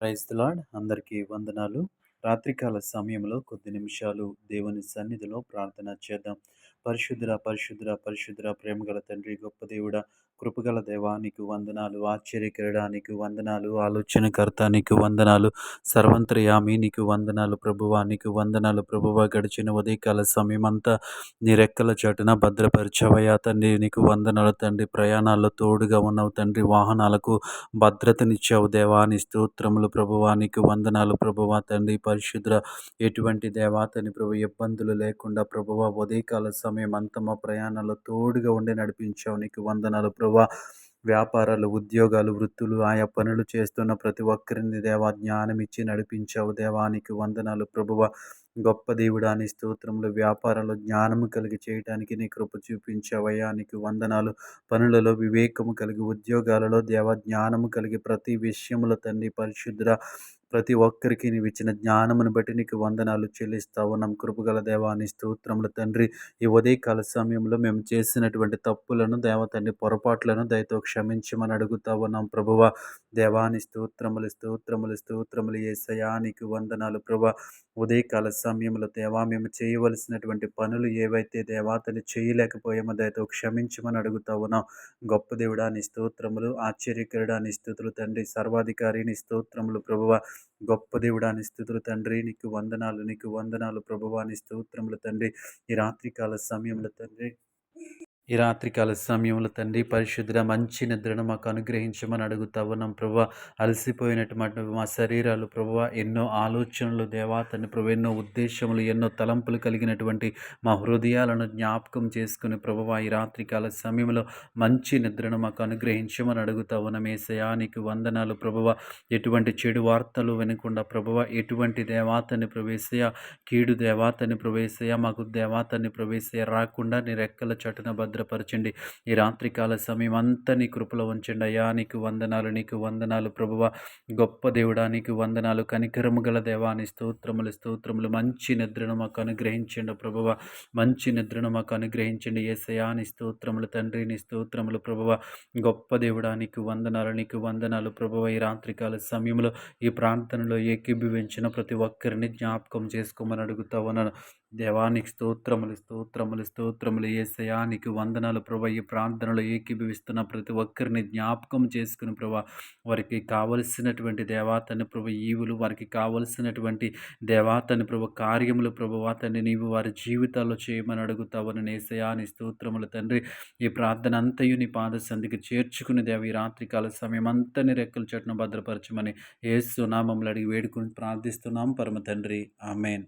Praise lord. అందరికీ వందనాలు. రాత్రికాల సమయంలో కొద్ది నిమిషాలు దేవుని సన్నిధిలో ప్రార్థన చేద్దాం. పరిశుద్ధుర పరిశుద్ధుర పరిశుద్ధుర ప్రేమగల తండ్రి గొప్ప దేవుడ కృపగల దేవానికి వందనాలు. ఆశ్చర్యకరడానికి వందనాలు. ఆలోచనకర్త నీకు వందనాలు. సర్వంత్రయామి నీకు వందనాలు. ప్రభువా నీకు వందనాలు. ప్రభువా గడిచిన ఉదయకాల సమయం అంతా నీ రెక్కల చాటున భద్రపరిచవయా తండ్రి. నీకు వందనాలు తండ్రి. ప్రయాణాల్లో తోడుగా ఉన్నావు తండ్రి. వాహనాలకు భద్రతనిచ్చావు దేవాని స్తోత్రములు ప్రభువానికి వందనాలు ప్రభువా తండ్రి. పరిశుద్ర ఎటువంటి దేవాతని ప్రభు ఇబ్బందులు లేకుండా ప్రభువా ఉదయకాల సమయం అంతా మా ప్రయాణాల్లో తోడుగా ఉండి నడిపించావు. నీకు వందనాలు ప్రభు. వ్యాపారాలు ఉద్యోగాలు వృత్తులు ఆయా పనులు చేస్తున్న ప్రతి ఒక్కరిని దేవా జ్ఞానం ఇచ్చి నడిపించావు దేవానికి వందనాలు ప్రభువ. గొప్ప దేవుడాని స్తోత్రంలో వ్యాపారంలో జ్ఞానము కలిగి చేయడానికి నీ కృప చూపించావయ్యా నీకు వందనాలు. పనులలో వివేకము కలిగి ఉద్యోగాలలో దేవ జ్ఞానము కలిగి ప్రతి విషయములో తండ్రి పరిశుద్ర ప్రతి ఒక్కరికి నీవు ఇచ్చిన జ్ఞానమును బట్టి నీకు వందనాలు చెల్లిస్తావు. నమ్మ కృపగల దేవాన్ని స్తోత్రములు తండ్రి. ఈ ఉదయకాల సమయంలో మేము చేసినటువంటి తప్పులను దేవ తండ్రి పొరపాట్లను దయతో క్షమించమని అడుగుతావు. నమ్మ ప్రభువ దేవాని స్తోత్రములు స్తోత్రములు స్తోత్రములు ఏసయా నీకు వందనాలు ప్రభా. ఉదయకాల సమయంలో దేవా మేము చేయవలసినటువంటి పనులు ఏవైతే దేవాతని చేయలేకపోయామో దయతో క్షమించమని అడుగుతావునా గొప్ప దేవుడాని స్తోత్రములు ఆశ్చర్యకరుడాని స్థుతులు తండ్రి. సర్వాధికారిని స్తోత్రములు ప్రభువ. గొప్ప దేవుడాని స్థుతులు తండ్రి. నీకు వందనాలు నీకు వందనాలు ప్రభువాని స్తోత్రములు తండ్రి. ఈ రాత్రికాల సమయంలో తండ్రి ఈ రాత్రికాల సమయంలో తండ్రి పరిశుద్ధ మంచి నిద్రను మాకు అనుగ్రహించమని అడుగుతా ఉన్నాం. ప్రభు అలసిపోయినటువంటి మా శరీరాలు ప్రభు ఎన్నో ఆలోచనలు దేవా తండ్రి ప్రభు ఎన్నో ఉద్దేశములు ఎన్నో తలంపులు కలిగినటువంటి మా హృదయాలను జ్ఞాపకం చేసుకుని ప్రభు ఈ రాత్రికాల సమయంలో మంచి నిద్రను మాకు అనుగ్రహించమని అడుగుతా ఉన్నాం. ఏసయానికి వందనాలు ప్రభువ ఎటువంటి చెడు వార్తలు వినకుండా ప్రభువ ఎటువంటి దేవాతని ప్రవేశయ కీడు దేవాతని ప్రవేశయ మాకు దేవాతని ప్రవేశయ రాకుండా నీ రెక్కల చటున బద్ద భద్రపరచండి. ఈ రాత్రికాల సమయం అంతా నీ కృపలో ఉంచండి. అయ్యా నీకు వందనాలు నీకు వందనాలు ప్రభువ. గొప్ప దేవుడా నీకు వందనాలు. కనికరము గల దేవాని స్తోత్రములు స్తోత్రములు. మంచి నిద్రను మాకు అనుగ్రహించండి ప్రభువ. మంచి నిద్రను మాకు అనుగ్రహించండి. ఏసయాని స్తోత్రములు తండ్రిని స్తోత్రములు ప్రభువ. గొప్ప దేవుడా నీకు వందనాలు నీకు వందనాలు ప్రభువ. ఈ రాత్రికాల సమయంలో ఈ ప్రాంతంలో ఏకీభవించిన ప్రతి ఒక్కరిని జ్ఞాపకం చేసుకోమని అడుగుతా ఉన్నాను. దేవానికి స్తోత్రములు స్తోత్రములు స్తోత్రములు. ఏసయానికి వందనాలు ప్రభా. ఈ ప్రార్థనలు ఏకీభవిస్తున్న ప్రతి ఒక్కరిని జ్ఞాపకం చేసుకుని ప్రభా వారికి కావలసినటువంటి దేవాతని ప్రభు ఈవులు వారికి కావలసినటువంటి దేవాతని ప్రభు కార్యములు ప్రభు అతన్ని నీవు వారి జీవితాల్లో చేయమని అడుగుతావని నేసయాని స్తోత్రములు తండ్రి. ఈ ప్రార్థన అంతయు నీ పాద సంధికి చేర్చుకుని దేవ ఈ రాత్రికాల సమయం అంతని రెక్కల చెట్టును భద్రపరచమని ఏసు నామములు అడిగి వేడుకుని ప్రార్థిస్తున్నాం. పరమ తండ్రి. ఆమెన్.